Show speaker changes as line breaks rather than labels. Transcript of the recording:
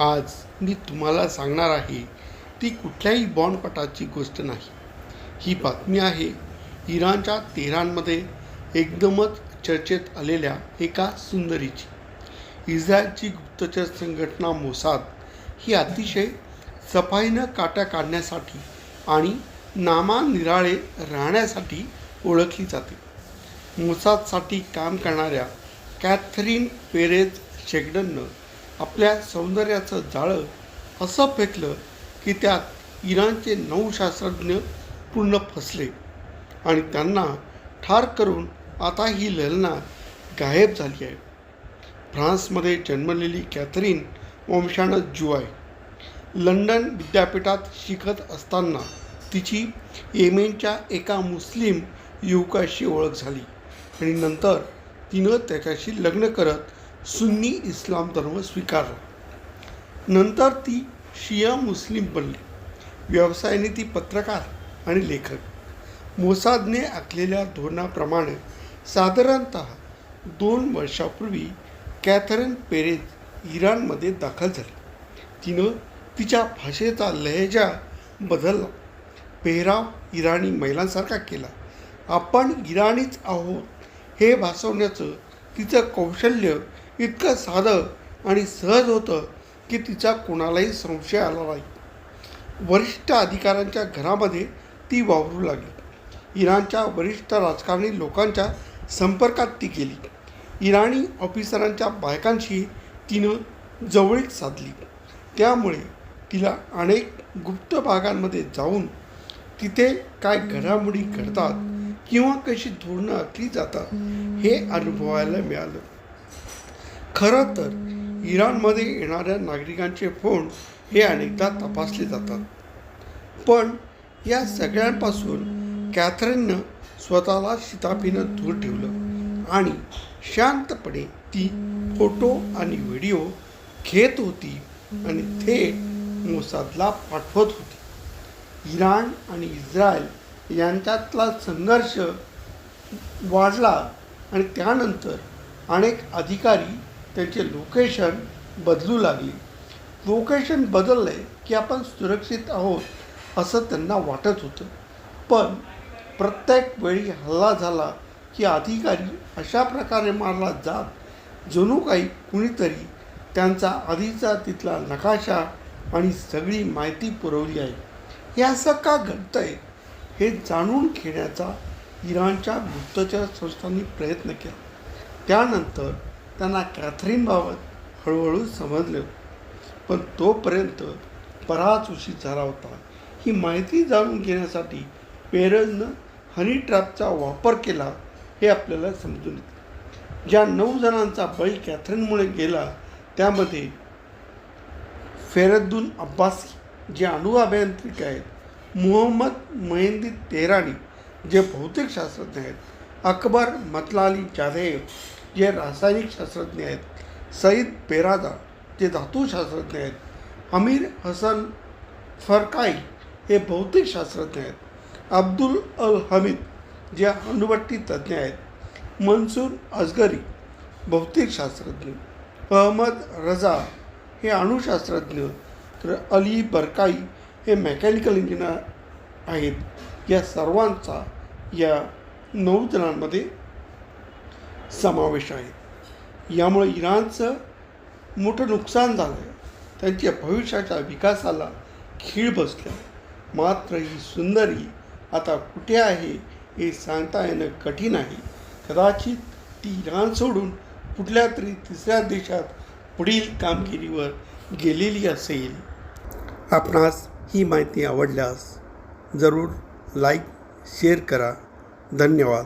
आज मी तुम्हाला सांगणार आहे ती कुठल्याही बॉन्डपटाची गोष्ट नाही. ही बातमी आहे इराणच्या तेहरानमध्ये एकदमच चर्चेत आलेल्या एका सुंदरीची. इस्रायलची गुप्तचर संघटना मोसाद ही अतिशय सफाईनं काट्या काढण्यासाठी आणि नामानिराळे राहण्यासाठी ओळखली जाते. मोसादसाठी काम करणाऱ्या कॅथरीन पेरेज शेगडननं आपल्या सौंदर्याचं जाळं असं फेकलं की त्यात इराणचे नऊ शास्त्रज्ञ पूर्ण फसले. आणि त्यांना ठार करून आता ही ललना गायब झाली आहे. फ्रान्समध्ये जन्मलेली कॅथरीन वंशानं ज्यू आहे लंडन विद्यापीठात शिकत असताना तिची येमेनच्या एका मुस्लिम युवकाशी ओळख झाली. आणि नंतर तिनं त्याच्याशी लग्न करत सुन्नी इस्लाम धर्म स्वीकारला नंतर ती शिया मुस्लिम बनली. व्यवसायाने ती पत्रकार आणि लेखक. मोसादने आखलेल्या धोरणाप्रमाणे साधारणत दोन वर्षापूर्वी कॅथरीन पेरेज इराणमध्ये दाखल झाली. तिनं तिच्या भाषेचा लहेजा बदलला. पेहराव इराणी महिलांसारखा केला. आपण इराणीच आहोत हे भासवण्याचं तिचं कौशल्य इतकं साधं आणि सहज होतं की तिचा कोणालाही संशय आला नाही. वरिष्ठ अधिकाऱ्यांच्या घरामध्ये ती वावरू लागली. इराणच्या वरिष्ठ राजकारणी लोकांच्या संपर्कात ती गेली. इराणी ऑफिसरांच्या बायकांशी तिनं जवळीक साधली. त्यामुळे तिला अनेक गुप्त भागांमध्ये जाऊन तिथे काय घडामोडी घडतात किंवा कशी धोरणं आखली जातात हे अनुभवायला मिळालं. खरं तर इराणमध्ये येणाऱ्या नागरिकांचे फोन हे अनेकदा तपासले जातात. पण या सगळ्यांपासून कॅथरीननं स्वतःला शिताफीनं दूर ठेवलं आणि शांतपणे ती फोटो आणि व्हिडिओ घेत होती आणि थेट मोसादला पाठवत होती. इराण आणि इस्रायल यांच्यातला संघर्ष वाढला आणि त्यानंतर अनेक अधिकारी त्यांचे लोकेशन बदलू लागले. लोकेशन बदललं आहे की आपण सुरक्षित आहोत असं त्यांना वाटत होतं. पण प्रत्येक वेळी हल्ला झाला की अधिकारी अशा प्रकारे मारला जात जणू काही कुणीतरी त्यांचा आधीचा तिथला नकाशा आणि सगळी माहिती पुरवली आहे. हे असं का आहे हे जाणून घेण्याचा इराणच्या गुप्तचर संस्थांनी प्रयत्न केला. त्यानंतर त्यांना कॅथरीनबाबत हळूहळू समजले. पण तोपर्यंत बराच उशीर झाला होता. ही माहिती जाणून घेण्यासाठी पेरजनं हनी ट्रॅपचा वापर केला हे आपल्याला समजून येते. ज्या नऊ जणांचा बळी कॅथरीनमुळे गेला त्यामध्ये फेरद्दून अब्बासी जे अणु अभियांत्रिक आहेत मुहम्मद मेहंदी तेराणी जे भौतिकशास्त्रज्ञ आहेत अकबर मतलाली जाधेव जे रासायनिक शास्त्रज्ञ आहेत सईद पेरादा जे धातूशास्त्रज्ञ आहेत अमीर हसन फरकाई हे भौतिकशास्त्रज्ञ आहेत. अब्दुल अल हमीद जे अणुभट्टी तज्ज्ञ आहेत. मनसूर अजगरी भौतिकशास्त्रज्ञ अहमद रजा हे अणुशास्त्रज्ञ. तर अली बरकाई हे मेकॅनिकल इंजिनियर आहेत. या सर्वांचा या नऊ जणांमध्ये समावेश आहे. यामुळे इराणचं मोठं नुकसान झालं आहे त्यांच्या भविष्याच्या विकासाला खीळ बसल्या. मात्र ही सुंदरी आता कुठे आहे हे सांगता येणं कठीण आहे. कदाचित ती इराण सोडून कुठल्या तरी तिसऱ्या देशात पुढील कामगिरीवर गेलेली असेल. आपणास ही माहिती आवडल्यास जरूर लाईक शेअर करा. धन्यवाद.